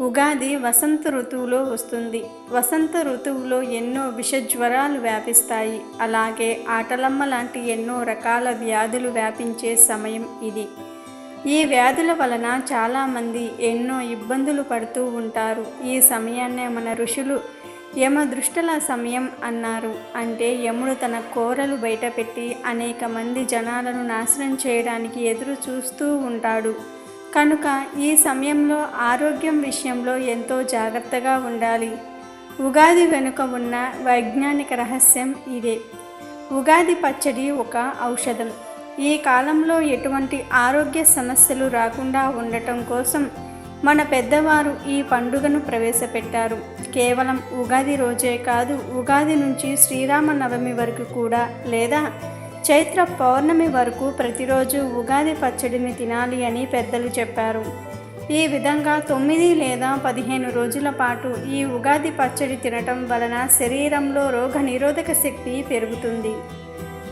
ఉగాది వసంత ఋతువులో వస్తుంది. వసంత ఋతువులో ఎన్నో విషజ్వరాలు వ్యాపిస్తాయి. అలాగే ఆటలమ్మ లాంటి ఎన్నో రకాల వ్యాధులు వ్యాపించే సమయం ఇది. ఈ వ్యాధుల వలన చాలామంది ఎన్నో ఇబ్బందులు పడుతూ ఉంటారు. ఈ సమయాన్నే మన ఋషులు యమ దృష్టల సమయం అన్నారు. అంటే యముడు తన కోరలు బయటపెట్టి అనేక మంది జనాలను నాశనం చేయడానికి ఎదురు చూస్తూ ఉంటాడు. కనుక ఈ సమయంలో ఆరోగ్యం విషయంలో ఎంతో జాగ్రత్తగా ఉండాలి. ఉగాది వెనుక ఉన్న వైజ్ఞానిక రహస్యం ఇదే. ఉగాది పచ్చడి ఒక ఔషధం. ఈ కాలంలో ఎటువంటి ఆరోగ్య సమస్యలు రాకుండా ఉండటం కోసం మన పెద్దవారు ఈ పండుగను ప్రవేశపెట్టారు. కేవలం ఉగాది రోజే కాదు ఉగాది నుంచి శ్రీరామ నవమి వరకు కూడా లేదా చైత్ర పౌర్ణమి వరకు ప్రతిరోజు ఉగాది పచ్చడిని తినాలి అని పెద్దలు చెప్పారు. ఈ విధంగా తొమ్మిది లేదా పదిహేను రోజుల పాటు ఈ ఉగాది పచ్చడి తినటం వలన శరీరంలో రోగ నిరోధక శక్తి పెరుగుతుంది.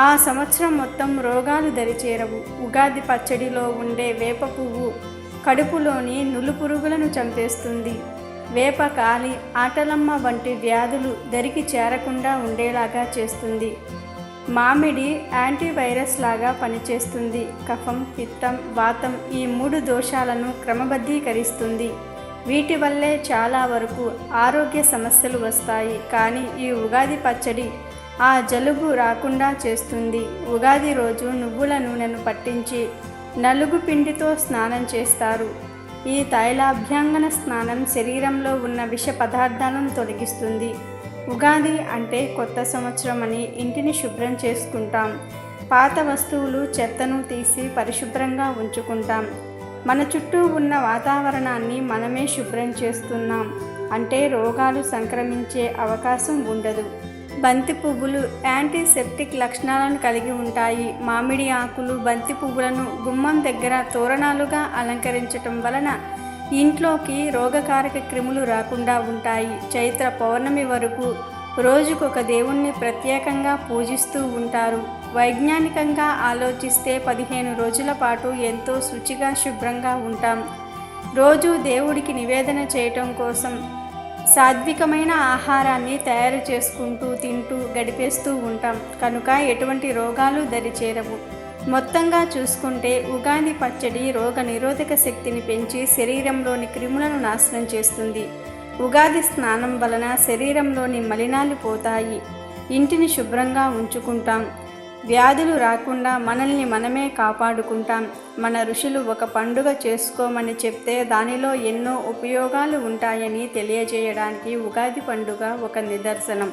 ఆ సంవత్సరం మొత్తం రోగాలు దరిచేరవు. ఉగాది పచ్చడిలో ఉండే వేప పువ్వు కడుపులోని నులు పురుగులను చంపేస్తుంది. వేప కాలి ఆటలమ్మ వంటి వ్యాధులు దరికి చేరకుండా ఉండేలాగా చేస్తుంది. మామిడి యాంటీవైరస్ లాగా పనిచేస్తుంది. కఫం పిత్తం వాతం ఈ మూడు దోషాలను క్రమబద్ధీకరిస్తుంది. వీటి వల్లే చాలా వరకు ఆరోగ్య సమస్యలు వస్తాయి. కానీ ఈ ఉగాది పచ్చడి ఆ జలుబు రాకుండా చేస్తుంది. ఉగాది రోజు నువ్వుల నూనెను పట్టించి నలుగు పిండితో స్నానం చేస్తారు. ఈ తైలాభ్యంగన స్నానం శరీరంలో ఉన్న విష పదార్థాలను తొలగిస్తుంది. ఉగాది అంటే కొత్త సంవత్సరం అని ఇంటిని శుభ్రం చేసుకుంటాం. పాత వస్తువులు చెత్తను తీసి పరిశుభ్రంగా ఉంచుకుంటాం. మన చుట్టూ ఉన్న వాతావరణాన్ని మనమే శుభ్రం చేస్తున్నాం. అంటే రోగాలు సంక్రమించే అవకాశం ఉండదు. బంతి పువ్వులు యాంటీసెప్టిక్ లక్షణాలను కలిగి ఉంటాయి. మామిడి ఆకులు బంతి పువ్వులను గుమ్మం దగ్గర తోరణాలుగా అలంకరించటం వలన ఇంట్లోకి రోగకారక క్రిములు రాకుండా ఉంటాయి. చైత్ర పౌర్ణమి వరకు రోజుకొక దేవుణ్ణి ప్రత్యేకంగా పూజిస్తూ ఉంటారు. వైజ్ఞానికంగా ఆలోచిస్తే పదిహేను రోజుల పాటు ఎంతో శుచిగా శుభ్రంగా ఉంటాం. రోజు దేవుడికి నివేదన చేయటం కోసం సాత్వికమైన ఆహారాన్ని తయారు చేసుకుంటూ తింటూ గడిపేస్తూ ఉంటాం. కనుక ఎటువంటి రోగాలు దరిచేరవు. మొత్తంగా చూసుకుంటే ఉగాది పచ్చడి రోగ నిరోధక శక్తిని పెంచి శరీరంలోని క్రిములను నాశనం చేస్తుంది. ఉగాది స్నానం వలన శరీరంలోని మలినాలు పోతాయి. ఇంటిని శుభ్రంగా ఉంచుకుంటాం. వ్యాధులు రాకుండా మనల్ని మనమే కాపాడుకుంటాం. మన ఋషులు ఒక పండుగ చేసుకోమని చెప్తే దానిలో ఎన్నో ఉపయోగాలు ఉంటాయని తెలియజేయడానికి ఉగాది పండుగ ఒక నిదర్శనం.